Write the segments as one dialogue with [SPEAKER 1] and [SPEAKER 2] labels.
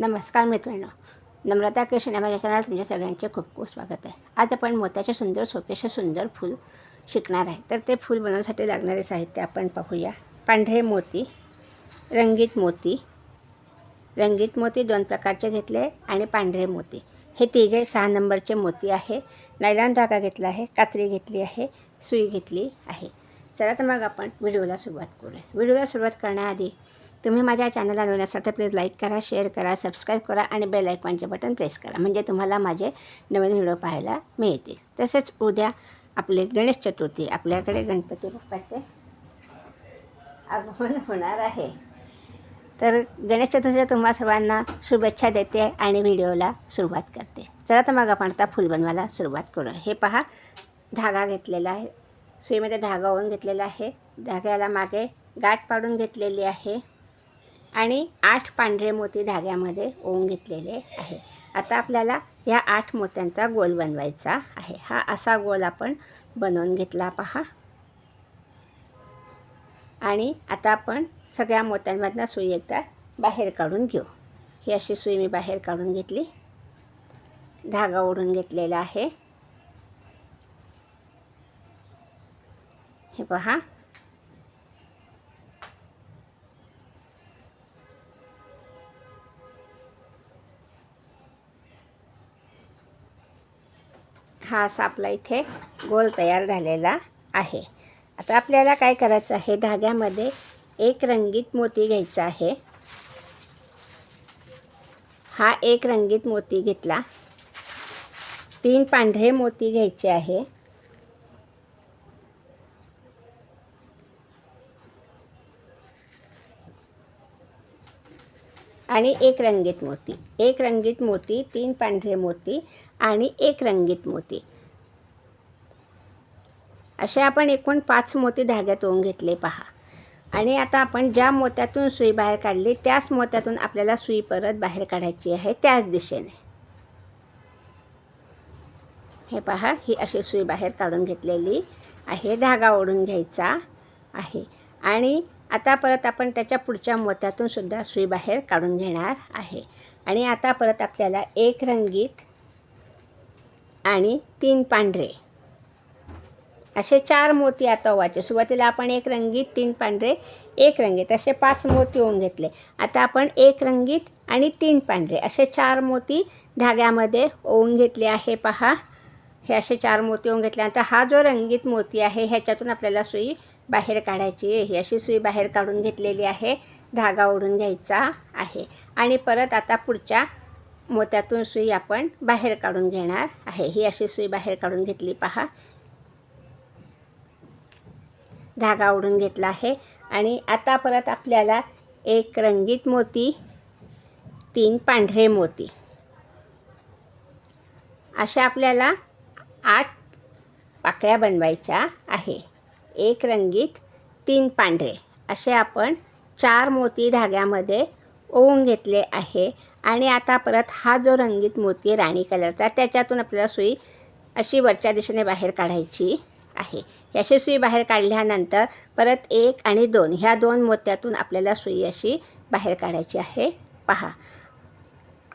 [SPEAKER 1] नमस्कार मित्रांनो. नम्रता कृष्ण माझ्या चॅनल तुमच्या सगळ्यांचे खूप खूप स्वागत आहे. आज आपण मोत्याचे सुंदर सोपेचे सुंदर फूल शिकणार आहे. तर ते फूल बनवण्यासाठी लागणारे साहित्य आपण पाहूया. पांढरे मोती रंगीत मोती रंगीत मोती दोन प्रकारचे घेतले आणि पांढरे मोती. हे तिघे सहा नंबरचे मोती आहे. नायलॉन धागा घेतला आहे कात्री घेतली आहे सुई घेतली आहे. चला तर मग आपण व्हिडिओला सुरुवात करूया. व्हिडिओला सुरुवात करण्याआधी तुम्ही माझ्या चॅनलला नवीन तर प्लीज लाईक करा शेअर करा सबस्क्राईब करा आणि बेल आयकॉनचे बटन प्रेस करा. म्हणजे तुम्हाला माझे नवीन व्हिडिओ पाहायला मिळतील. तसेच उद्या आपले गणेश चतुर्थी आपल्याकडे गणपती बाप्पाचे आगमन होणार आहे. तर गणेश चतुर्थीच्या तुम्हा सर्वांना शुभेच्छा देते आणि व्हिडिओला सुरुवात करते. चला तर मग आपण आता फूल बनवायला सुरुवात करू हे पहा धागा घेतलेला आहे. सुईमध्ये धागा ओढून घेतलेला आहे. धाग्याला मागे गाठ पाडून घेतलेली आहे. आणि आठ पांढरे मोती धाग्यामध्ये ओवून घेतलेले आहे. आता आपल्याला ह्या आठ मोत्यांचा गोल बनवायचा आहे. हा असा गोल आपण बनवून घेतला पहा. आणि आता आपण सगळ्या मोत्यांमधनं सुई एकदा बाहेर काढून घेऊ. ही अशी सुई मी बाहेर काढून घेतली. धागा ओढून घेतलेला आहे. हे पहा. हा असा आपला इथे गोल तयार झालेला आहे. आता आपल्याला काय करायचं आहे? धाग्यामध्ये एक रंगीत मोती घ्यायचा आहे. हा एक रंगीत मोती घेतला. तीन पांढरे मोती घ्यायचे आहे. आणि एक रंगीत मोती. एक रंगीत मोती तीन पांढरे मोती आणि एक रंगीत मोती. असे आपण एकूण पाच मोती धाग्यात ओवून घेतले पहा. आणि आता आपण ज्या मोत्यातून सुई बाहेर काढली त्याच मोत्यातून आपल्याला सुई परत बाहेर काढायची आहे त्याच दिशेने. हे पहा ही अशी सुई बाहेर काढून घेतलेली आहे धागा ओढून घ्यायचा आहे. आणि आता परत आपण त्याच्या पुढच्या मोत्यातून सुद्धा सुई बाहेर काढून घेणार आहे. आणि आता परत आपल्याला एक रंगीत आणि तीन पांढरे. असे चार मोती आता ओवायचे सुरुवातीला आपण एक रंगीत तीन पांढरे एक रंगीत. असे पाच मोती होऊन घेतले. आता आपण एक रंगीत आणि तीन पांढरे. असे चार मोती धाग्यामध्ये ओवून घेतले आहे पहा. हे असे चार मोती ओवून घेतल्यानंतर हा जो रंगीत मोती आहे ह्याच्यातून आपल्याला सुई बाहेर काढायची आहे. ही अशी सुई बाहेर काढून घेतलेली आहे. धागा ओढून घ्यायचा आहे. आणि परत आता पुढच्या मोत्यातून सुई आपण बाहेर काढून घेणार आहे. ही अशी सुई बाहेर काढून घेतली पहा. धागा ओढून घेतला आहे. आणि आता परत आपल्याला एक रंगीत मोती तीन पांढरे मोती. अशा आपल्याला आठ पाकळ्या बनवायच्या आहे. एक रंगीत तीन पांढरे. असे आपण चार मोती धाग्यामध्ये ओवून घेतले आहे. आणि आता परत हा जो रंगीत मोती आहे राणी कलरचा त्याच्यातून आपल्याला सुई अशी वरच्या दिशेने बाहेर काढायची आहे. याशी सुई बाहेर काढल्यानंतर परत एक आणि दोन ह्या दोन मोत्यातून आपल्याला सुई अशी बाहेर काढायची आहे. पहा.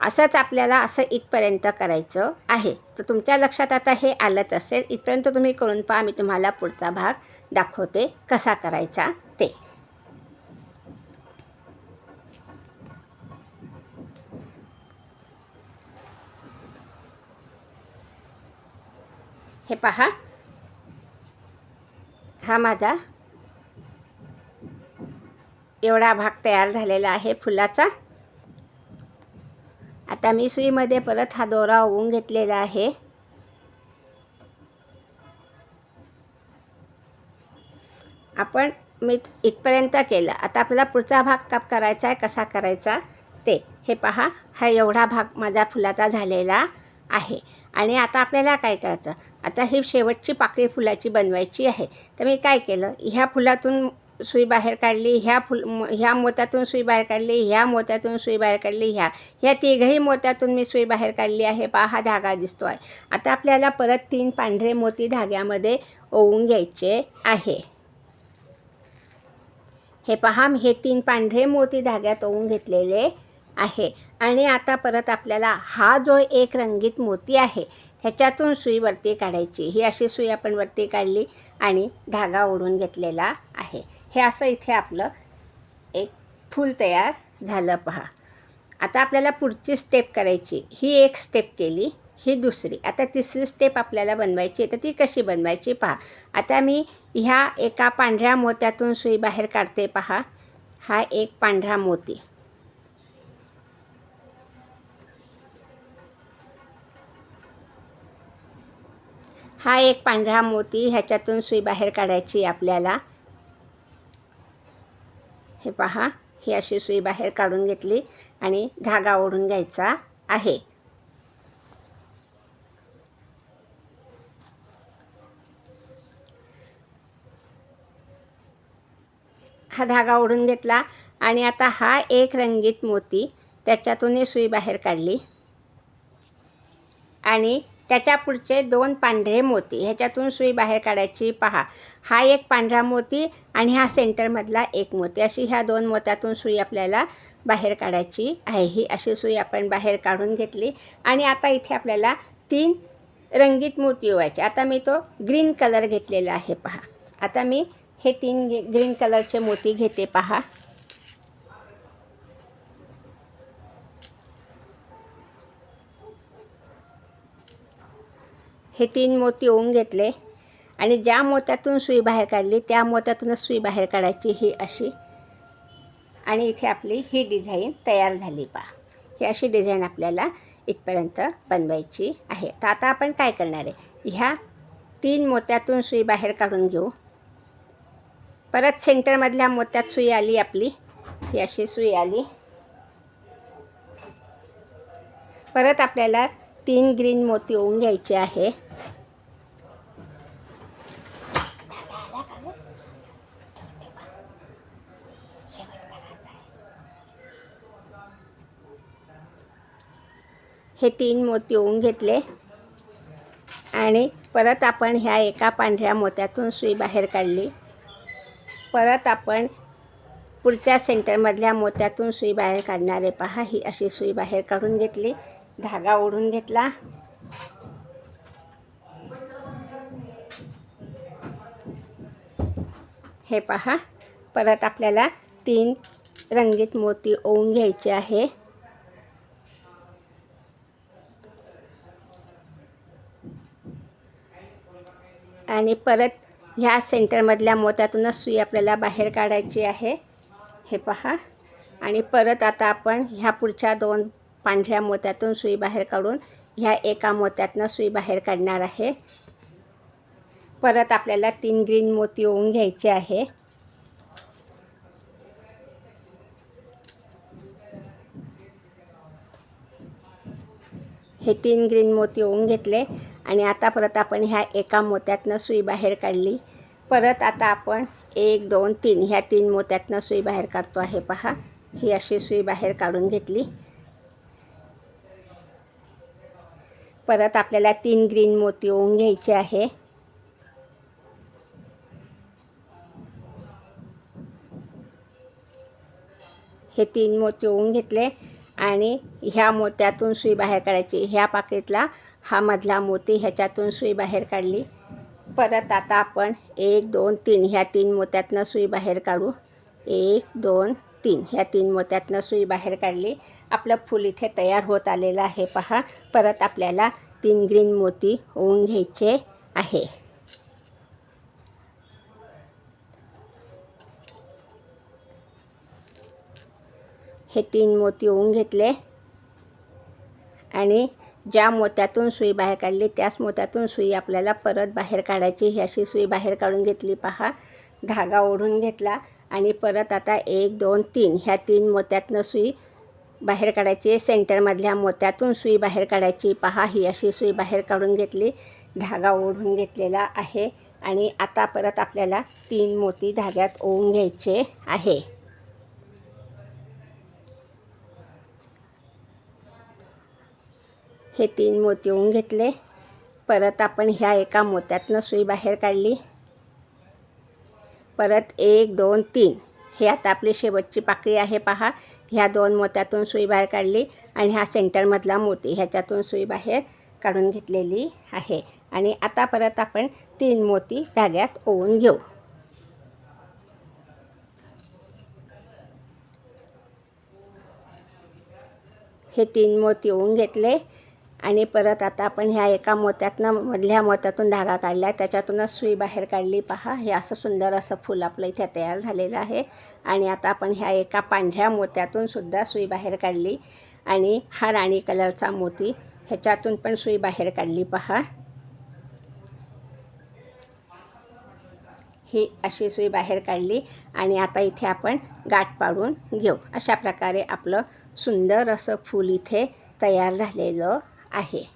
[SPEAKER 1] असंच आपल्याला असं इथपर्यंत करायचं आहे. तर तुमच्या लक्षात आता हे आलंच असेल. इथपर्यंत तुम्ही करून पहा. मी तुम्हाला पुढचा भाग दाखवते कसा करायचा ते हे पहा. हा माझा एवढा भाग तयार झालेला आहे फुलाचा. आता मी सुईमध्ये परत हा दोरा ओवून घेतलेला आहे. आपण मी इथपर्यंत केलं. आता आपला पुढचा भाग काप करायचा आहे कसा करायचा ते. हे पहा हा एवढा भाग माझा फुलाचा झालेला आहे. आणि आता आपल्याला काय करायचं? आता ही शेवटची पाकळी फुलाची बनवायची आहे. तर मी काय केलं? ह्या फुलातून सुई बाहेर काढली ह्या फुल ह्या मोत्यातून सुई बाहेर काढली ह्या मोत्यातून सुई बाहेर काढली ह्या ह्या तिघही मोत्यातून मी सुई बाहेर काढली आहे. पहा हा धागा दिसतो आहे आता आपल्याला परत तीन पांढरे मोती धाग्यामध्ये ओवून घ्यायचे आहे. हे पहा हे तीन पांढरे मोती धाग्यात ओवून घेतलेले आहे. आणि आता परत आपल्याला हा जो एक रंगीत मोती आहे ह्याच्यातून सुई वरती काढायची. ही अशी सुई आपण वरती काढली आणि धागा ओढून घेतलेला आहे. हे असं इथे आपलं एक फूल तयार झालं पहा. आता आपल्याला पुढची स्टेप करायची. ही एक स्टेप केली ही दुसरी. आता तिसरी स्टेप आपल्याला बनवायची. तर ती कशी बनवायची पहा. आता मी ह्या एका पांढऱ्या मोत्यातून सुई बाहेर काढते पहा. हा एक पांढरा मोती. हा एक पांढरा मोती ह्याच्यातून सुई बाहेर काढायची आपल्याला. हे पहा ही अशी सुई बाहेर काढून घेतली आणि धागा ओढून घ्यायचा आहे. हा धागा ओढून घेतला आणि आता हा एक रंगीत मोती त्याच्यातून सुई बाहेर काढली. आणि त्याच्या पुढचे दोन पांढरे मोती. ह्याच्यातून सुई बाहेर काढायची. पहा हा एक पांढरा मोती आणि हा सेंटरमधला एक मोती. अशी ह्या दोन मोत्यातून सुई आपल्याला बाहेर काढायची आहे. ही अशी सुई आपण बाहेर काढून घेतली. आणि आता इथे आपल्याला तीन रंगीत मोती ओवायचे. आता मी तो ग्रीन कलर घेतलेला आहे. पहा आता मी हे तीन ग्रीन कलरचे मोती घेते. पहा. हे तीन मोती ओवून घेतले. आणि ज्या मोत्यातून सुई बाहेर काढली त्या मोत्यातूनच सुई बाहेर काढायची ही अशी. आणि इथे आपली ही डिझाईन तयार झाली पहा. ही अशी डिझाईन आपल्याला इथपर्यंत बनवायची आहे. तर आता आपण काय करणार आहे? ह्या तीन मोत्यातून सुई बाहेर काढून घेऊ. परत सेंटरमधल्या मोत्यात सुई आली आपली. ही अशी सुई आली. परत आपल्याला तीन ग्रीन मोती ओवून घ्यायचे आहे. हे तीन मोती ओवून घेतले. आणि परत आपण ह्या एका पांढऱ्या मोत्यातून सुई बाहेर काढली. परत आपण पुढच्या सेंटरमधल्या मोत्यातून सुई बाहेर काढणारे पहा ही अशी सुई बाहेर काढून घेतली. धागा ओढून घेतला. हे पहा परत आपल्याला तीन रंगीत मोती ओवून घ्यायचे आहे. आणि परत ह्या सेंटरमधल्या मोत्यातूनच सुई आपल्याला बाहेर काढायची आहे. हे पहा. आणि परत आता आपण ह्या पुढच्या दोन पांढऱ्या मोत्यातून सुई बाहेर काढून ह्या एका मोत्यातनं सुई बाहेर काढणार आहे. परत आपल्याला तीन ग्रीन मोती ओवून घ्यायचे आहे. हे तीन ग्रीन मोती ओवून घेतले. आणि आता परत आपण ह्या एका मोत्यातनं सुई बाहेर काढली. परत आता आपण एक दोन तीन ह्या तीन मोत्यातनं सुई बाहेर काढतो आहे पहा. ही अशी सुई बाहेर काढून घेतली. परत आपल्याला तीन ग्रीन मोती ओवून घ्यायचे आहे. हे तीन मोती ओवून घेतले आणि ह्या मोत्यातून सुई बाहेर काढायची. ह्या पाकिटला हा मधला मोती ह्याच्यातून सुई बाहेर काढली. परत आता आपण एक दोन तीन ह्या तीन मोत्यातनं सुई बाहेर काढू. एक दोन तीन ह्या तीन मोत्यातनं सुई बाहेर काढली. आपलं फूल इथे तयार होत आलेलं आहे पहा. परत आपल्याला तीन ग्रीन मोती ओवून घ्यायचे आहे. हे तीन मोती ओवून घेतले. आणि ज्या मोत्यातून सुई बाहेर काढली त्याच मोत्यातून सुई आपल्याला परत बाहेर काढायची. ही अशी सुई बाहेर काढून घेतली पहा. धागा ओढून घेतला आणि परत आता एक दोन तीन. ह्या तीन मोत्यातनं सुई बाहेर काढायची. सेंटरमधल्या मोत्यातून सुई बाहेर काढायची. पहा ही अशी सुई बाहेर काढून घेतली. धागा ओढून घेतलेला आहे आणि आता परत आपल्याला तीन मोती धाग्यात ओवून घ्यायचे आहे. हे तीन मोती होऊन घेतले. परत आपण ह्या एका मोत्यातनं सुई बाहेर काढली. परत एक दोन तीन. हे आता आपली शेवटची पाकळी आहे पहा. ह्या दोन मोत्यातून सुई बाहेर काढली आणि हा सेंटरमधला मोती ह्याच्यातून सुई बाहेर काढून घेतलेली आहे. आणि आता परत आपण तीन मोती धाग्यात ओवून घेऊ. हे तीन मोती ओवून घेतले. आणि परत आता आपण ह्या एका मोत्यातनं मधल्या मोत्यातून धागा काढला त्याच्यातूनच सुई बाहेर काढली. पहा हे असं सुंदर असं फूल आपलं इथे तयार झालेलं आहे. आणि आता आपण ह्या एका पांढऱ्या मोत्यातून सुद्धा सुई बाहेर काढली. आणि हा राणी कलरचा मोती ह्याच्यातून पण सुई बाहेर काढली. पहा. ही अशी सुई बाहेर काढली. आणि आता इथे आपण गाठ पाडून घेऊ. अशा प्रकारे आपलं सुंदर असं फूल इथे तयार झालेलं आहे.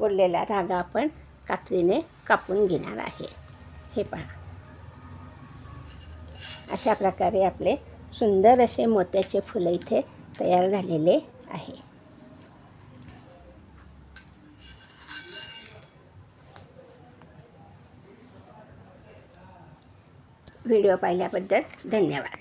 [SPEAKER 1] उरलेला धागा आपण कात्रीने कापून घेणार आहे. हे पहा. अशा प्रकारे आपले सुंदर असे मोत्याचे फुलं इथे तयार झालेले आहे. व्हिडिओ पाहिल्याबद्दल धन्यवाद.